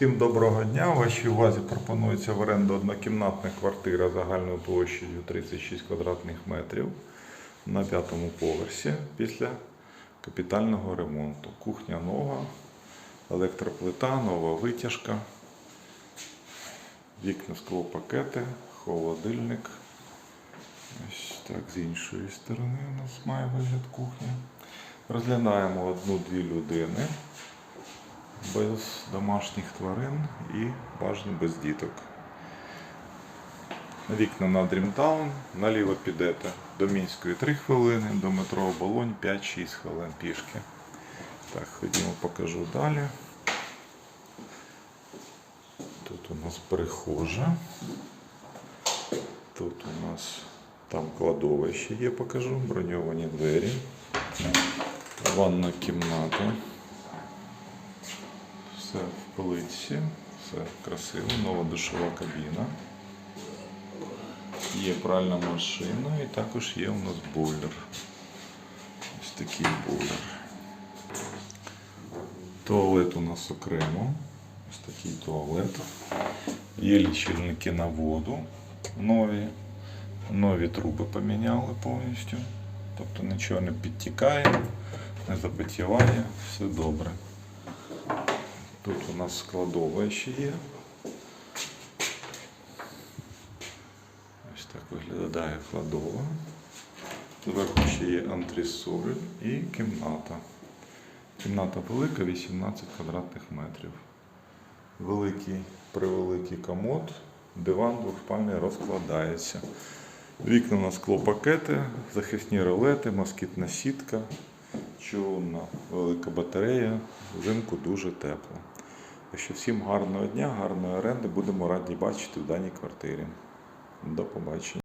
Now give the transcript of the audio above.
Всім доброго дня. Вашій увазі пропонується в оренду однокімнатна квартира загальною площею 36 квадратних метрів на п'ятому поверсі після капітального ремонту. Кухня нова, електроплита, нова витяжка, вікна склопакети, холодильник. Ось так з іншої сторони у нас має вигляд кухня. Розглядаємо одну-дві людини без домашніх тварин і бажано без діток. Вікна на Дрімтаун, наліво підете до Мінської 3 хвилини, до метро Оболонь 5-6 хвилин пішки. Так, ходімо, покажу далі. Тут у нас перехожа. Тут у нас там кладовище є, покажу, броньовані двері, ванна кімната. Все в плитці, все красиво, нова душова кабіна. Є пральна машина і також є у нас бойлер. Ось такий бойлер. Туалет у нас окремо. Ось такий туалет. Є лічильники на воду нові. Нові труби поміняли повністю. Тобто нічого не підтікає, не запотіває, все добре. Тут у нас складова ще є. Ось так виглядає кладова. Зверху ще є антресоль і кімната. Кімната велика, 18 квадратних метрів. Великий, превеликий комод, диван двохспальний розкладається. Вікна на склопакети, захисні ролети, москітна сітка, човна, велика батарея, взимку дуже тепло. Що всім гарного дня, гарної оренди. Будемо раді бачити в даній квартирі. До побачення.